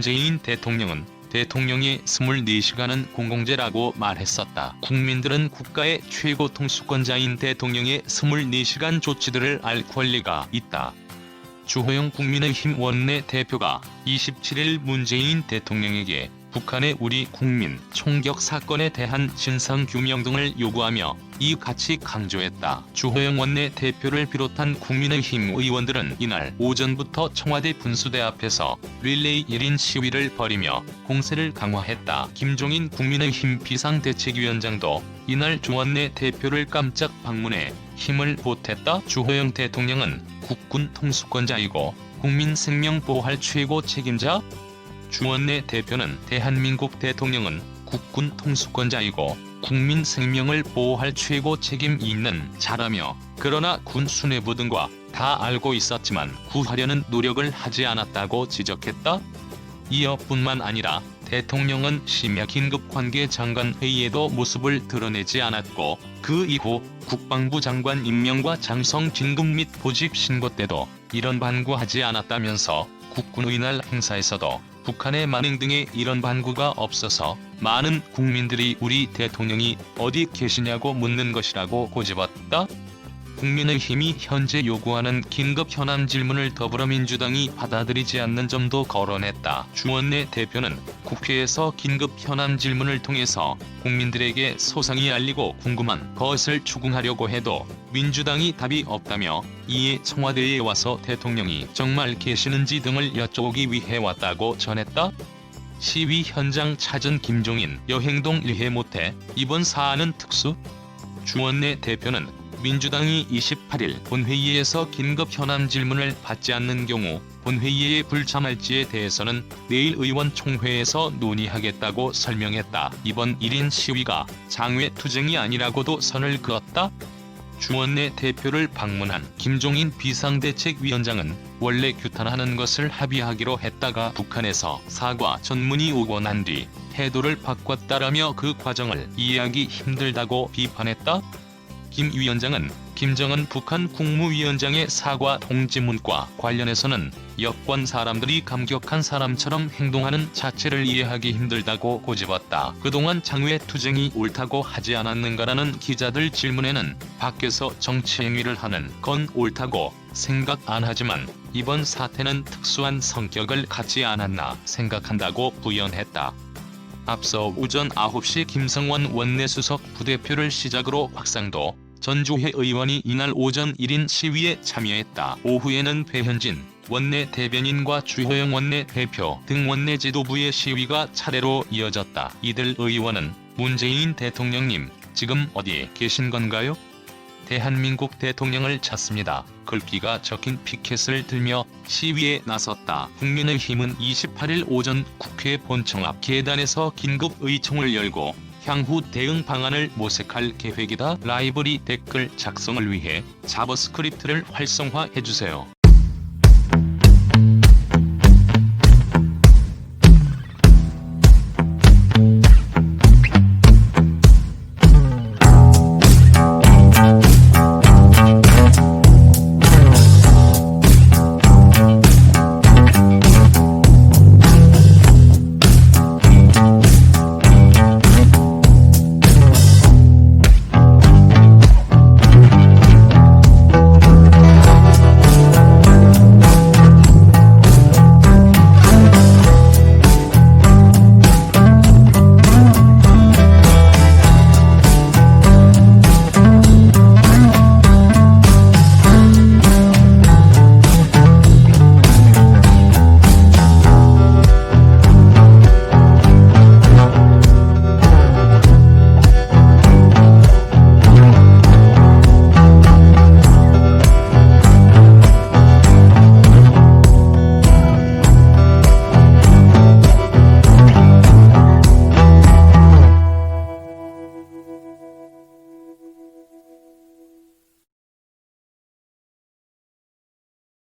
문재인 대통령은 대통령이 24시간은 공공재라고 말했었다. 국민들은 국가의 최고 통수권자인 대통령의 24시간 조치들을 알 권리가 있다. 주호영 국민의힘 원내 대표가 27일 문재인 대통령에게 북한의 우리 국민 총격 사건에 대한 진상 규명 등을 요구하며 이 같이 강조했다. 주호영 원내 대표를 비롯한 국민의힘 의원들은 이날 오전부터 청와대 분수대 앞에서 릴레이 1인 시위를 벌이며 공세를 강화했다. 김종인 국민의힘 비상대책위원장도 이날 주 원내 대표를 깜짝 방문해 힘을 보탰다. 주호영 대통령은 국군 통수권자이고 국민 생명 보호할 최고 책임자 주원내 대표는 대한민국 대통령은 국군 통수권자이고 국민 생명을 보호할 최고 책임이 있는 자라며 그러나 군 수뇌부 등과 다 알고 있었지만 구하려는 노력을 하지 않았다고 지적했다. 이어 뿐만 아니라 대통령은 심야 긴급관계 장관 회의에도 모습을 드러내지 않았고 그 이후 국방부 장관 임명과 장성 진급 및 보직 신고 때도 이런 반구하지 않았다면서 국군의 날 행사에서도 북한의 만행 등의 이런 반구가 없어서 많은 국민들이 우리 대통령이 어디 계시냐고 묻는 것이라고 고집었다. 국민의힘이 현재 요구하는 긴급 현안 질문을 더불어민주당이 받아들이지 않는 점도 거론했다. 주원내 대표는 국회에서 긴급 현안 질문을 통해서 국민들에게 소상히 알리고 궁금한 것을 추궁하려고 해도 민주당이 답이 없다며 이에 청와대에 와서 대통령이 정말 계시는지 등을 여쭤보기 위해 왔다고 전했다. 시위 현장 찾은 김종인 여행동 일해 못해 이번 사안은 특수? 주원내 대표는 민주당이 28일 본회의에서 긴급 현안 질문을 받지 않는 경우 본회의에 불참할지에 대해서는 내일 의원총회에서 논의하겠다고 설명했다. 이번 1인 시위가 장외 투쟁이 아니라고도 선을 그었다. 주원내 대표를 방문한 김종인 비상대책위원장은 원래 규탄하는 것을 합의하기로 했다가 북한에서 사과 전문이 오고 난 뒤 태도를 바꿨다라며 그 과정을 이해하기 힘들다고 비판했다. 김 위원장은 김정은 북한 국무위원장의 사과 통지문과 관련해서는 여권 사람들이 감격한 사람처럼 행동하는 자체를 이해하기 힘들다고 고집었다. 그동안 장외 투쟁이 옳다고 하지 않았는가라는 기자들 질문에는 밖에서 정치 행위를 하는 건 옳다고 생각 안 하지만 이번 사태는 특수한 성격을 갖지 않았나 생각한다고 부연했다. 앞서 오전 9시 김성원 원내수석 부대표를 시작으로 곽상도 전주회 의원이 이날 오전 1인 시위에 참여했다. 오후에는 배현진 원내 대변인과 주호영 원내 대표 등 원내 지도부의 시위가 차례로 이어졌다. 이들 의원은 문재인 대통령님 지금 어디에 계신 건가요? 대한민국 대통령을 찾습니다. 글귀가 적힌 피켓을 들며 시위에 나섰다. 국민의힘은 28일 오전 국회 본청 앞 계단에서 긴급 의총을 열고 향후 대응 방안을 모색할 계획이다. 라이브리 댓글 작성을 위해 자버스크립트를 활성화해주세요.